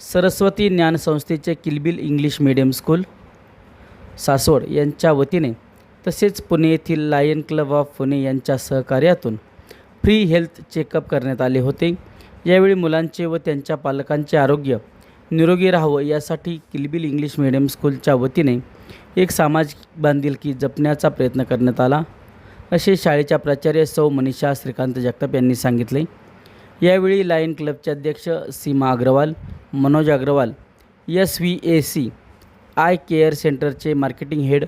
सरस्वती ज्ञान संस्थेचे Kilbil English medium school Saswad यांच्या वतीने तसेच पुणे येथील लायन क्लब ऑफ पुणे यांच्या सहकार्यातून फ्री हेल्थ चेकअप करण्यात आले होते. यावेळी मुलांचे व त्यांच्या पालकांचे आरोग्य निरोगी राहावं यासाठी किलबिल इंग्लिश मीडियम स्कूलच्या वतीने एक सामाजिक बांधिलकी जपण्याचा प्रयत्न करण्यात आला. असे शाळेच्या प्राचार्य सौ मनीषा श्रीकांत जगताप यांनी सांगितले. यावेळी लायन क्लबचे अध्यक्ष Seema Agarwal Manoj Agarwal S V A C I care सेंटरचे marketing head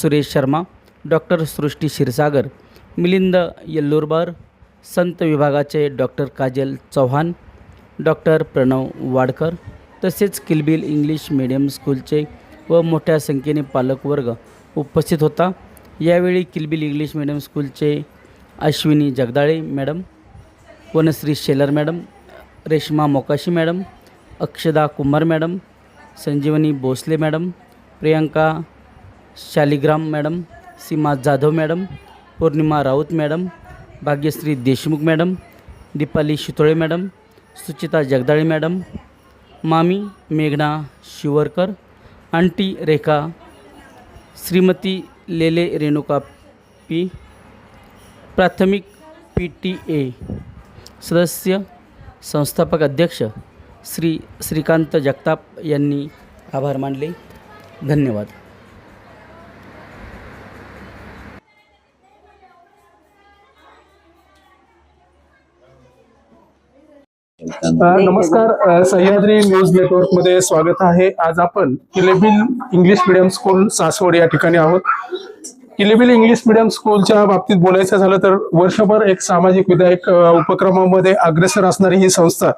Suresh Sharma doctor Srushti Kshirsagar Milind Yellurbar संत विभागाचे डॉक्टर काजल चव्हाण डॉक्टर प्रणव वाडकर तसेच किलबिल इंग्लिश मीडियम स्कूलचे व मोठ्या संख्येने पालकवर्ग उपस्थित होता. यावेळी Kilbil English medium स्कूलचे Ashwini Jagdale madam Vanashree Shelar madam, Reshma Mokashi madam, Akshada Kumar madam, Sanjeevani Bhosale madam, Priyanka Shaligram madam, Seema Jadhav madam, Purnima Raut madam, Bhagyashree Deshmukh madam, Deepali Shitole madam, Suchita Jagdale madam, मामी मेघना Shivarkar, aunty Rekha, Shrimati Lele Renuka P, प्राथमिक P T A. सदस्य संस्थापक अध्यक्ष श्री श्रीकांत जगताप यांनी आभार मानले. धन्यवाद. नमस्कार. सह्याद्री न्यूज नेटवर्कमध्ये स्वागत आहे. आज आपण Kilbil English medium school Saswad या ठिकाणी आहोत. किलेबिल इंग्लिश मिडियम स्कूलच्या बाबतीत बोलायचं झालं तर वर्षभर एक सामाजिक विधायक उपक्रमामध्ये अग्रेसर असणारी ही संस्था.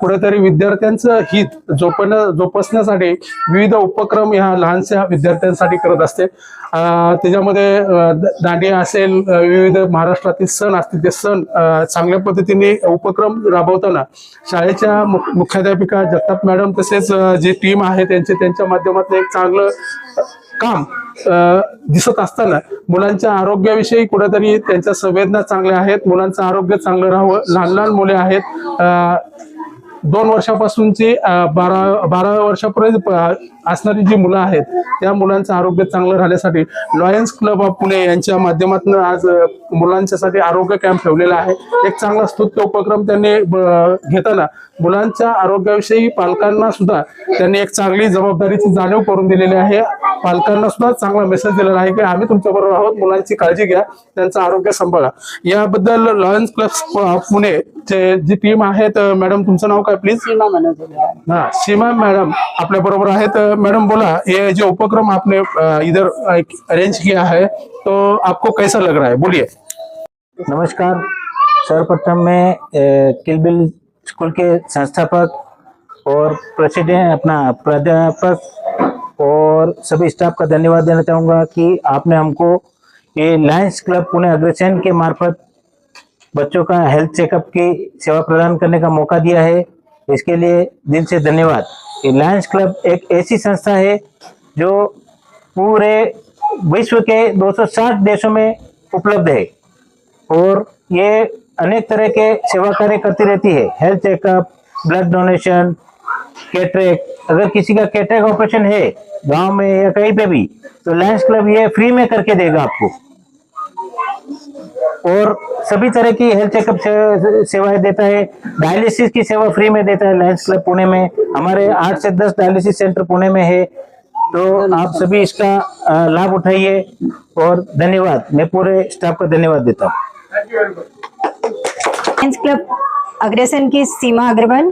कुठेतरी विद्यार्थ्यांचं हित जोपण जोपासण्यासाठी विविध उपक्रम ह्या लहानशा विद्यार्थ्यांसाठी करत असते. त्याच्यामध्ये द- दांडिया असेल विविध महाराष्ट्रातील सण असतील ते सण चांगल्या पद्धतीने उपक्रम राबवताना शाळेच्या मुख्याध्यापिका जगताप मॅडम तसेच जी टीम आहे त्यांचे त्यांच्या माध्यमातून एक चांगलं काम दिसत असताना मुलांच्या आरोग्याविषयी कुठेतरी त्यांच्या संवेदना चांगल्या आहेत मुलांचं आरोग्य चांगलं राहावं लहान लहान मुले आहेत. दोन वर्षापासूनची बारा बारा वर्षापर्यंत प- असणारी जी मुलं आहेत त्या मुलांचं आरोग्य चांगलं राहण्यासाठी लॉयन्स क्लब ऑफ पुणे यांच्या माध्यमातून आज मुलांच्यासाठी आरोग्य कॅम्प ठेवलेला आहे. एक चांगला स्तुत्य उपक्रम त्यांनी ब- घेताना मुलांच्या आरोग्याविषयी पालकांना सुद्धा त्यांनी एक चांगली जबाबदारीची जाणीव करून दिलेली आहे. पालकांना सुद्धा चांगला मेसेज दिलेला आहे की आम्ही तुमच्या बरोबर आहोत. मुलांची काळजी घ्या. त्यांचं आरोग्य सांभाळा. याबद्दल लॉयन्स क्लब पुणे जी टीम आहेत अ, मॅडम तुमचं नाव काय प्लीज़ सीमा हाँ सीमा मैडम अपने बरोबर है तो मैडम बोला. ये जो उपक्रम आपने इधर अरेंज किया है तो आपको कैसा लग रहा है? बोलिए. नमस्कार. सर्वप्रथम मैं किलबिल स्कूल के संस्थापक और प्रेसिडेंट अपना प्राध्यापक और सभी स्टाफ का धन्यवाद देना चाहूँगा कि आपने हमको ये लायंस क्लब पुणे अग्रसेन के मार्फत बच्चों का हेल्थ चेकअप की सेवा प्रदान करने का मौका दिया है। इसके लिए दिल से धन्यवाद। लायंस क्लब एक ऐसी संस्था है जो पूरे विश्व के 260 देशों में उपलब्ध है और ये अनेक तरह के सेवा कार्य करती रहती है। Health checkup blood donation cataract अगर किसी का कैटरेक ऑपरेशन है गाँव में या कहीं पे भी तो लायंस क्लब ये फ्री में करके देगा आपको। और सभी तरह की हेल्थ चेकअप से, सेवाएँ देता है। डायलिसिस की सेवा फ्री में देता है लायंस क्लब पुणे में। हमारे आठ से दस डायलिसिस सेंटर पुणे में है। तो आप सभी इसका लाभ उठाइए और धन्यवाद। मैं पूरे स्टाफ का धन्यवाद देता हूँ। क्लब अग्रसन की सीमा अग्रवाल।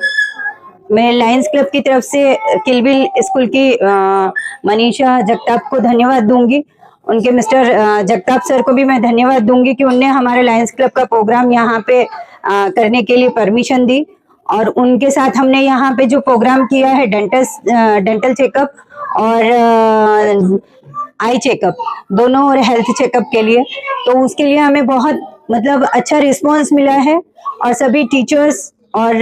मैं लायंस क्लब की तरफ़ से किलबिल स्कूल की मनीषा जगताप को धन्यवाद दूँगी। उनके मिस्टर जगताप सर को भी मैं धन्यवाद दूँगी कि उनने हमारे लायंस क्लब का प्रोग्राम यहाँ पे करने के लिए परमिशन दी। और उनके साथ हमने यहाँ पे जो प्रोग्राम किया है डेंटल डेंटल चेकअप और आई चेकअप दोनों और हेल्थ चेकअप के लिए। तो उसके लिए हमें बहुत मतलब अच्छा रिस्पांस मिला है और सभी टीचर्स और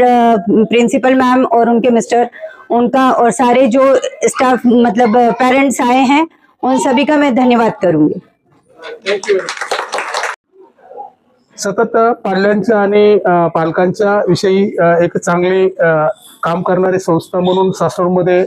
प्रिंसिपल मैम और उनके मिस्टर, उनका और सारे जो स्टाफ मतलब पेरेंट्स आए हैं, उन सभी का मैं धन्यवाद करूँगी। सतत पाल्यांच्या आणि पालकांच्या विषयी एक चांगली काम करणारी संस्था म्हणून सासवडमध्ये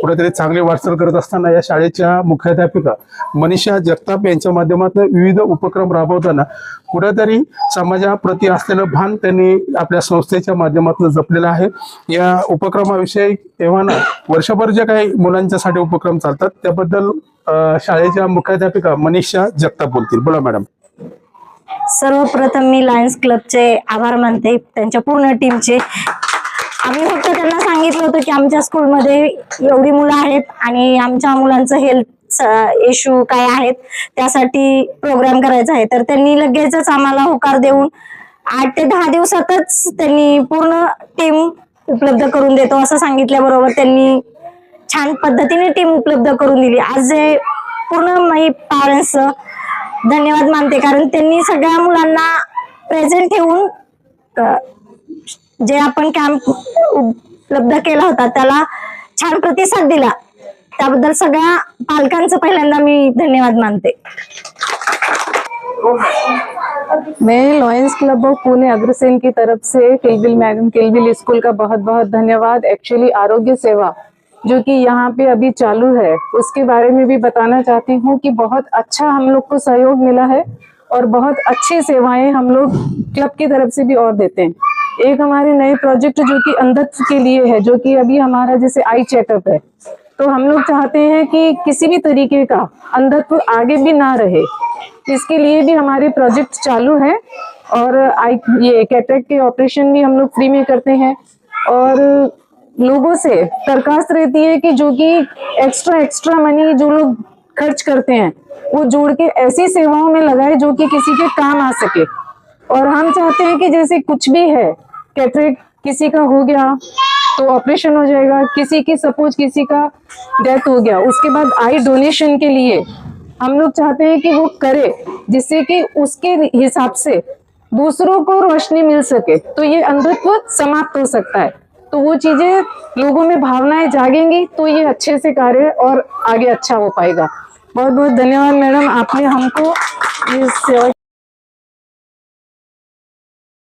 कुठेतरी चांगली वाटचाल करत असताना या शाळेच्या मुख्याध्यापिका मनीषा जगताप यांच्या माध्यमातून विविध उपक्रम राबवताना कुठेतरी समाजाप्रती असलेलं भान त्यांनी आपल्या संस्थेच्या माध्यमातून जपलेलं आहे. या उपक्रमाविषयी तेव्हा ना वर्षभर जे काही मुलांच्यासाठी उपक्रम चालतात त्याबद्दल शाळेच्या मुख्याध्यापिका मनीषा जगताप बोलतील. बोला मॅडम. सर्वप्रथम मी लायन्स क्लबचे आभार मानते. त्यांच्या पूर्ण टीमचे आम्ही फक्त त्यांना सांगितलं होतं की आमच्या स्कूलमध्ये एवढी मुलं आहेत आणि आमच्या मुलांचं हेल्थ इश्यू काय आहेत त्यासाठी प्रोग्राम करायचा आहे. तर त्यांनी लगेचच आम्हाला होकार देऊन आठ ते दहा दिवसातच त्यांनी पूर्ण टीम उपलब्ध करून देतो असं सांगितल्याबरोबर त्यांनी छान पद्धतीने टीम उपलब्ध करून दिली. आज जे पूर्ण मी पॅरेंट्स धन्यवाद मानते, कारण त्यांनी सगळ्या मुलांना जे आपण कॅम्प उपलब्ध त्याला छान प्रतिसाद दिला. त्याबद्दल सगळ्या पालकांचं मी धन्यवाद मानते. मैं Lions club of Pune Agrasen की तरफ़ से किलबिल मैडम किलबिल स्कूल का बहुत बहुत धन्यवाद. एक्चुअली आरोग्य सेवा जो कि यहाँ पे अभी चालू है। उसके बारे में भी बताना चाहती हूँ कि बहुत अच्छा हम लोग को सहयोग मिला है और बहुत अच्छी सेवाएँ हम लोग क्लब की तरफ़ से भी और देते हैं। एक हमारे नए प्रोजेक्ट जो कि अंधत्व के लिए है, जो कि अभी हमारा जैसे आई चेकअप है। तो हम लोग चाहते हैं कि किसी भी तरीके का अंधत्व आगे भी ना रहे। इसके लिए भी हमारे प्रोजेक्ट चालू है और आई, ये कैटरेक्ट के ऑपरेशन भी हम लोग फ्री में करते हैं। और लोगों से दरखास्त रहती है कि जो कि एक्स्ट्रा एक्स्ट्रा मनी जो लोग खर्च करते हैं, वो जोड़ के ऐसी सेवाओं में लगाए जो कि किसी के काम आ सके। और हम चाहते हैं कि जैसे कुछ भी है कैटरेक्ट किसी का हो गया तो ऑपरेशन हो जाएगा, किसी की सपोज़ किसी का डेथ हो गया, उसके बाद आई डोनेशन के लिए हम लोग चाहते हैं कि वो करे, जिससे कि उसके हिसाब से दूसरों को रोशनी मिल सके तो ये अंधत्व समाप्त हो सकता है। तो वो चीज़ें लोगों में भावनाएँ जागेंगी तो ये अच्छे से कार्य और आगे अच्छा हो पाएगा। बहुत बहुत धन्यवाद मैडम, आपने हमको इस